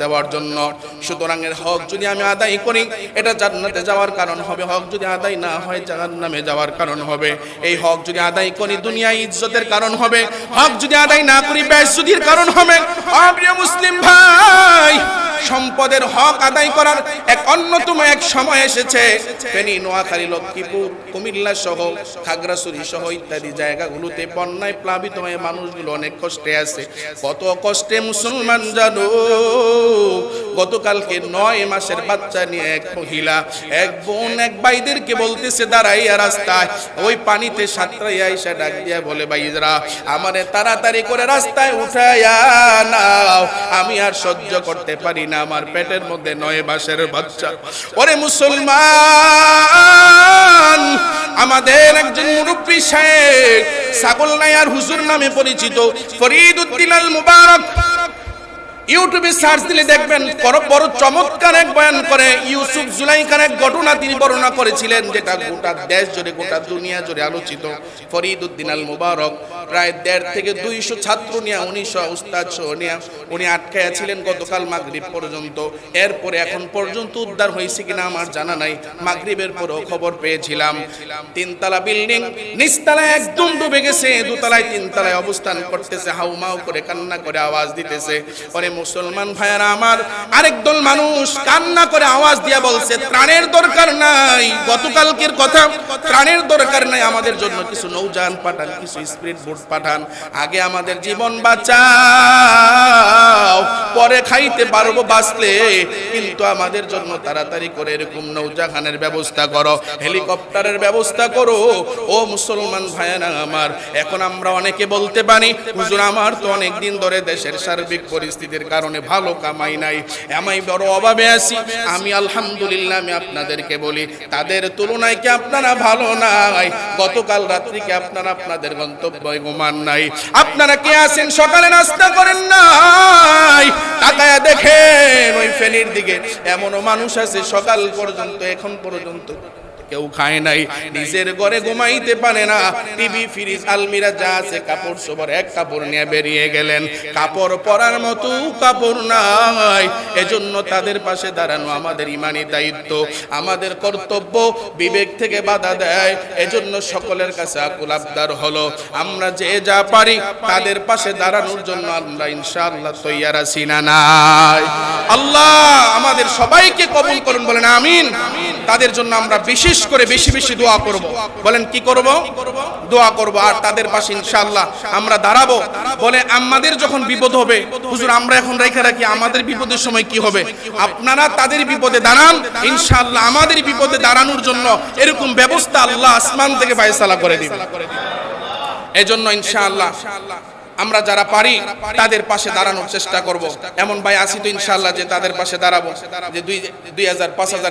দেওয়ার জন্য। সুতরাং এর হক যদি আমি আদায় করি, এটা জান্নাতে যাওয়ার কারণ হবে। হক যদি আদায় না হয়, জাহান্নামে যাওয়ার কারণ হবে। এই হক যদি আদায় করি, দুনিয়ায় ইজ্জতের কারণ হবে। হক যদি আদায় না করি ব্যসুদির কারণ হবে। প্রিয় মুসলিম ভাই সম্পদের হক আদায় করার এক অন্যতম এক সময় এসেছে। ফেনী, নোয়াখালী, লক্ষ্মীপুর, কুমিল্লা সহ খাগড়াছড়ি সহ ইত্যাদি জায়গাগুলোতে বন্যায় প্লাবিত হয়ে মানুষগুলো অনেক কষ্টে আছে। কত কষ্টে মুসলমান জানো? গতকালকে নয় মাসের বাচ্চা নিয়ে এক মহিলা, এক বোন, এক ভাইদেরকে বলতেছে, দাঁড়াইয়া রাস্তায়। ওই পানিতে সাঁতরাইয়া এসে ডাক দিয়া বলে ভাইরা আমারে তাড়াতাড়ি করে রাস্তায় উঠাইয়া নাও। আমি আর সহ্য করতে পারি না। আমার পেটের মধ্যে নয় মাসের বাচ্চা। ওরে মুসলমান, আমাদের একজন মুরব্বী সাহেব ছাগল আর হুজুর নামে পরিচিত ফরিদ উদ্দিন মুবারক ইউটিউবে সার্চ দিলে দেখবেন বড় চমৎকার এক বয়ান করে, ইউসুফ জুলাইখার এক ঘটনা তিনি বর্ণনা করেছিলেন, যেটা গোটা দেশ জুড়ে, গোটা দুনিয়া জুড়ে আলোচিত। ফরিদ উদ্দিন আল মুবারক প্রায় দেড় থেকে দুইশো ছাত্র নিয়ে, উনিশশো উস্তাদ সহ নিয়ে, উনি আটকায়া ছিলেন গতকাল মাগরিব পর্যন্ত। এরপরে এখন পর্যন্ত উদ্ধার হয়েছে কিনা আমার জানা নাই, মাগরিবের পরেও খবর পেয়েছিলাম। তিনতলা বিল্ডিং, নিচতলায় একদম ডুবে গেছে, দোতলায় তিনতলায় অবস্থান করতেছে, হাউমাউ করে কান্না করে আওয়াজ দিতেছে। পরে মুসলমান ভাইয়ারা আমার আরেক দল মানুষ কান্না করে আওয়াজ দিয়া বলছে, ত্রাণের দরকার নাই। গতকালকের কথা, ত্রাণের দরকার নাই আমাদের জন্য। কিছু নৌযান পাঠান, কিছু স্পিড বোট পাঠান। আগে আমাদের জীবন বাঁচাও, পরে খাইতে পারব বাঁচলে কিন্তু আমাদের জন্য তাড়াতাড়ি করে এরকম নৌজাহানের ব্যবস্থা করো, হেলিকপ্টারের ব্যবস্থা করো। ও মুসলমান ভাইয়ারা আমার, এখন আমরা অনেকে বলতে পারি, হুজুর, আমার তো অনেকদিন ধরে দেশের সার্বিক পরিস্থিতির কারণে ভালো কামাই নাই। আমি বড় অভাবে আছি। আমি আলহামদুলিল্লাহ, আমি আপনাদেরকে বলি, তাদের তুলনায় কি আপনারা ভালো নাই? গতকাল রাত্রিকে আপনারা আপনাদের গন্তব্যে ঘুমান নাই? আপনারা কে আছেন? সকালে নাস্তা করেন নাই? তাকায়া দেখেন ওই ফেনীর দিকে। এমনও মানুষ আছে সকাল পর্যন্ত, এখন পর্যন্ত। কেউ খায় নাই। নিজের ঘরে ঘুমাইতে পারে না। টিভি ফ্রিজ আলমিরা যা আছে কাপড় সবার এক কাপড় নিয়ে বেরিয়ে গেলেন। কাপড় পরার মতো কাপড় নাই। এজন্য তাদের পাশে দাঁড়ানো আমাদের ইমানি দায়িত্ব। আমাদের কর্তব্য বিবেক থেকে বাধা দেয়। এজন্য সকলের কাছে আকুল আবদার হলো, আমরা যে যা পারি তাদের পাশে দাঁড়ানোর জন্য আমরা ইনশাআল্লাহ তৈয়ার আছি না, নাই। আল্লাহ আমাদের সবাইকে কবুল করুন, বলেন আমিন। তাদের জন্য আমরা বিশেষ করে বেশি বেশি দোয়া করব। বলেন, কি করব? দোয়া করব। আর তাদের পাশে ইনশাআল্লাহ আমরা দাঁড়াবো। বলে, আমাদের যখন বিপদ হবে, হুজুর, আমরা এখন রেখে রাখি, আমাদের বিপদের সময় কি হবে? আপনারা তাদের বিপদে দাঁড়ান। ইনশাআল্লাহ আমাদের বিপদে দাঁড়ানোর জন্য এরকম ব্যবস্থা আল্লাহ আসমান থেকে ফায়সালা করে দিবে। এজন্য ইনশাআল্লাহ আমরা যারা পারি, তাদের পাশে দাঁড়ানোর চেষ্টা করব। এমন ভাই আসি তো ইনশাআল্লাহ যে তাদের পাশে দাঁড়াবো। যে দুই দুই হাজার, পাঁচ হাজার